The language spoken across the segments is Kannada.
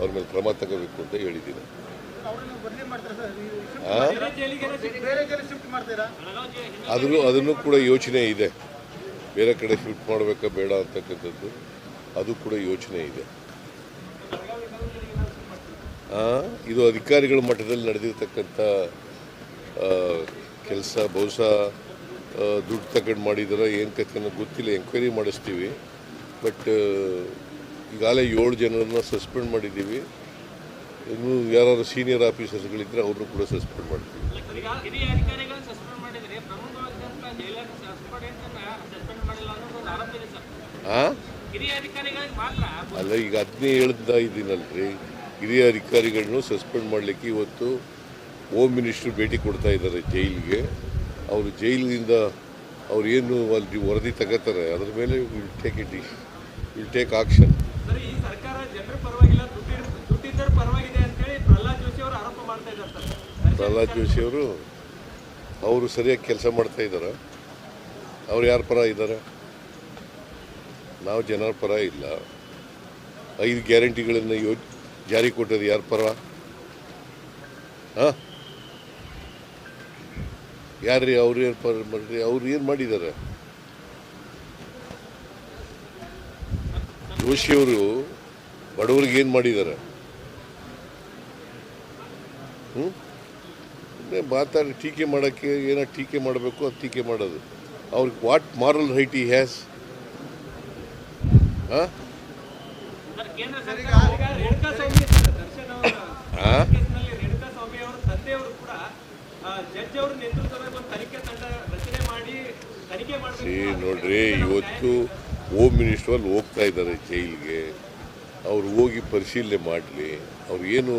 ಅವ್ರ ಮೇಲೆ ಕ್ರಮ ತಗೋಬೇಕು ಅಂತ ಹೇಳಿದ್ದೀನಿ. ಅದನ್ನು ಅದನ್ನು ಕೂಡ ಯೋಚನೆ ಇದೆ. ಬೇರೆ ಕಡೆ ಶಿಫ್ಟ್ ಮಾಡಬೇಕಾ ಬೇಡ ಅಂತಕ್ಕಂಥದ್ದು ಅದು ಕೂಡ ಯೋಚನೆ ಇದೆ. ಆ, ಇದು ಅಧಿಕಾರಿಗಳ ಮಟ್ಟದಲ್ಲಿ ನಡೆದಿರ್ತಕ್ಕಂಥ ಕೆಲಸ ಬಹುಶಃ ದುಡ್ಡು ತಗೊಂಡು ಮಾಡಿದಾರ ಏನು ಕತೆ ಗೊತ್ತಿಲ್ಲ ಎಂಕ್ವೈರಿ ಮಾಡಿಸ್ತೀವಿ. ಬಟ್ ಈಗಾಗಲೇ ಏಳು ಜನರನ್ನ ಸಸ್ಪೆಂಡ್ ಮಾಡಿದ್ದೀವಿ. ಇನ್ನು ಯಾರು ಸೀನಿಯರ್ ಆಫೀಸರ್ಸ್ಗಳಿದ್ರೆ ಅವ್ರನ್ನೂ ಕೂಡ ಸಸ್ಪೆಂಡ್ ಮಾಡ್ತೀವಿ. ಹಾಂ ಅಲ್ಲ ಈಗ ಅದನ್ನೇ ಹೇಳ್ತಾ ಇದ್ದೀನಲ್ರಿ ಹಿರಿಯ ಅಧಿಕಾರಿಗಳನ್ನು ಸಸ್ಪೆಂಡ್ ಮಾಡಲಿಕ್ಕೆ ಇವತ್ತು ಹೋಮ್ ಮಿನಿಸ್ಟ್ರು ಭೇಟಿ ಕೊಡ್ತಾ ಇದ್ದಾರೆ ಜೈಲಿಗೆ. ಅವರು ಜೈಲಿನಿಂದ ಅವ್ರು ಏನು ಅಲ್ಲಿ ವರದಿ ತಗೋತಾರೆ ಅದ್ರ ಮೇಲೆ will take it will take action ಈ ಸರ್ಕಾರ ಜನರ ಪರವಾಗಿಲ್ಲ ದುಡ್ಡಿದ್ದರ ಪರವಾಗಿದೆ ಅಂತೇಳಿ ಪ್ರಹ್ಲಾದ್ ಜೋಶಿ ಅವರು ಆರೋಪ ಮಾಡ್ತಾ ಇದ್ದಾರೆ ಪ್ರಹ್ಲಾದ್ ಜೋಶಿ ಅವರು ಅವರು ಸರಿಯಾಗಿ ಕೆಲಸ ಮಾಡ್ತಾ ಇದ್ದಾರೆ. ಅವ್ರು ಯಾರ ಪರ ಇದ್ದಾರೆ? ನಾವು ಜನರ ಪರ ಇಲ್ಲ. ಐದು ಗ್ಯಾರಂಟಿಗಳನ್ನು ಯೋ ಜಾರಿ ಕೊಟ್ಟದ್ದು ಯಾರ ಪರ? ಹಾಂ? ಯಾರು ಅವ್ರು ಏನು ಪರ ಮಾಡ್ರಿ ಅವ್ರು ಏನು ಮಾಡಿದ್ದಾರೆ? ಜೋಶಿಯವರು ಬಡವರಿಗೆ ಏನು ಮಾಡಿದ್ದಾರೆ? ಹ್ಞೂ ಮಾತಾಡಿ ಟೀಕೆ ಮಾಡೋಕ್ಕೆ ಏನೋ ಟೀಕೆ ಮಾಡಬೇಕು ಅದು ಟೀಕೆ ಮಾಡೋದು. ಅವ್ರಿಗೆ what moral right he has ನೋಡ್ರಿ ಇವತ್ತು ಹೋಮ್ ಮಿನಿಸ್ಟರ್ ಅಲ್ಲಿ ಹೋಗ್ತಾ ಇದ್ದಾರೆ ಜೈಲಿಗೆ. ಅವ್ರು ಹೋಗಿ ಪರಿಶೀಲನೆ ಮಾಡಲಿ. ಅವ್ರು ಏನು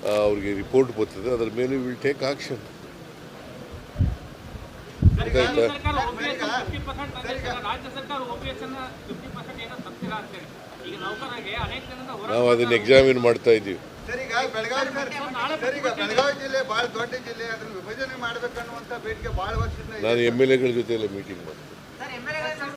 ಆ, ಅವ್ರಿಗೆ ರಿಪೋರ್ಟ್ ಬರ್ತದೆ ಅದ್ರ ಮೇಲೆ ವಿಲ್ ಟೇಕ್ ಆಕ್ಷನ್ ನಾವು ಅದನ್ನ ಎಕ್ಸಾಮಿನ್ ಮಾಡ್ತಾ ಇದ್ದೀವಿ? ಸರ್ ಈಗ ಬೆಳಗಾವಿ ಸರ್ ಸರ್. ಈಗ ಬೆಳಗಾವಿ ಜಿಲ್ಲೆ ಭಾಳ ದೊಡ್ಡ ಜಿಲ್ಲೆ ಅದನ್ನ ವಿಭಜನೆ ಮಾಡ್ಬೇಕನ್ನುವಂತ ಬೇಡಿಕೆ ಭಾಳ ವರ್ಷದಿಂದ ಇದೆ. ನಾನು ಎಂ ಎಲ್ ಎಗಳ ಜೊತೆ ಎಲ್ಲ ಮೀಟಿಂಗ್ ಮಾಡ್ತೀನಿ